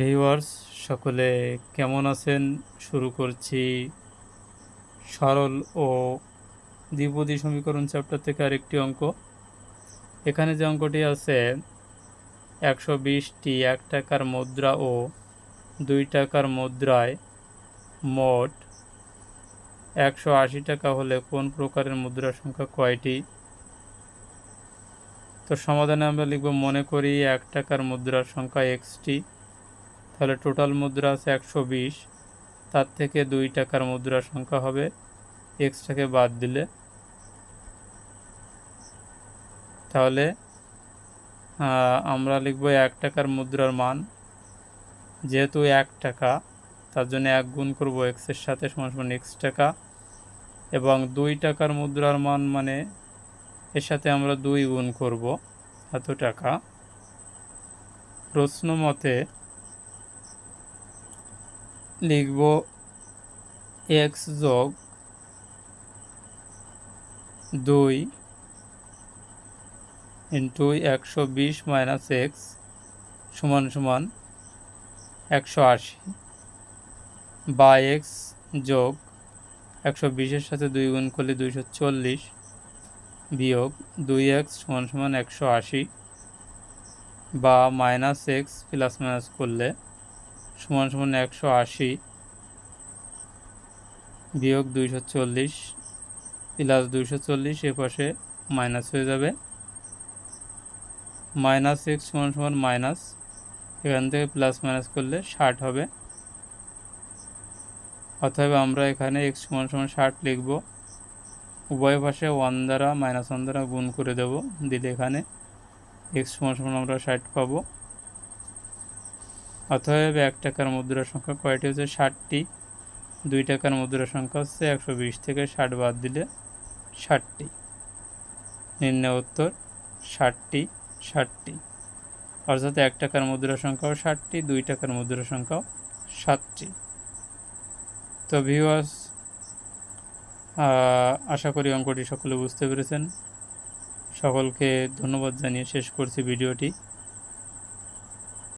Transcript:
Viewers, সকলে কেমন আছেন? শুরু করছি সরল ও দ্বিপদী সমীকরণ চ্যাপ্টার থেকে আরেকটি অঙ্ক। এখানে যে অঙ্কটি আছে, একশো বিশটি এক টাকার মুদ্রা ও দুই টাকার মুদ্রায় মোট একশো আশি টাকা হলে কোন প্রকারের মুদ্রার সংখ্যা কয়টি? তো সমাধানে আমরা লিখব, মনে করি এক টাকার মুদ্রার সংখ্যা এক্সটি তাহলে টোটাল মুদ্রা আছে একশো বিশ, তার থেকে দুই টাকার মুদ্রার সংখ্যা হবে এক্সটাকে বাদ দিলে। তাহলে আমরা লিখব এক টাকার মুদ্রার মান, যেহেতু এক টাকা, তার জন্য এক গুণ করব এক্সের সাথে সমান সমান এক্স টাকা, এবং দুই টাকার মুদ্রার মান মানে এর সাথে আমরা দুই গুণ করব, এত টাকা। প্রশ্ন মতে লিখব এক্স যোগ দুই ইন্টু একশো বিশ মাইনাস এক্স সমান সমান একশো আশি বা এক্স যোগ একশো বিশের সাথে দুই গুণ করলে দুইশো চল্লিশ বিয়োগ দুই এক্স সমান সমান একশো আশি বা মাইনাস এক্স প্লাস মাইনাস করলে সমান সমান একশো আশি বিয়োগ দুইশো চল্লিশ প্লাস দুইশো চল্লিশ এ পাশে মাইনাস হয়ে যাবে। মাইনাস এক্স সমান সমান মাইনাস, এখান থেকে প্লাস মাইনাস করলে ষাট হবে। অতএব আমরা এখানে এক্স সমান সমান ষাট লিখব। উভয় পাশে ওয়ান দ্বারা মাইনাস ওয়ান দ্বারা গুণ করে দেব, দিলে এখানে এক্স সমান সমান আমরা ষাট পাবো। অতএব এক টাকার মুদ্রা সংখ্যা কয়টি হচ্ছে? ষাটটি। দুই টাকার মুদ্রা সংখ্যা হচ্ছে একশো বিশ থেকে ষাট বাদ দিলে ষাটটি। নির্ণয় উত্তর, ষাটটি ষাটটি। অর্থাৎ এক টাকার মুদ্রা সংখ্যাও ষাটটি, দুই টাকার মুদ্রা সংখ্যাও সাতটি। তো ভিউয়ার্স আশা করি অঙ্কটি সকলে বুঝতে পেরেছেন। সকলকে ধন্যবাদ জানিয়ে শেষ করছি ভিডিওটি।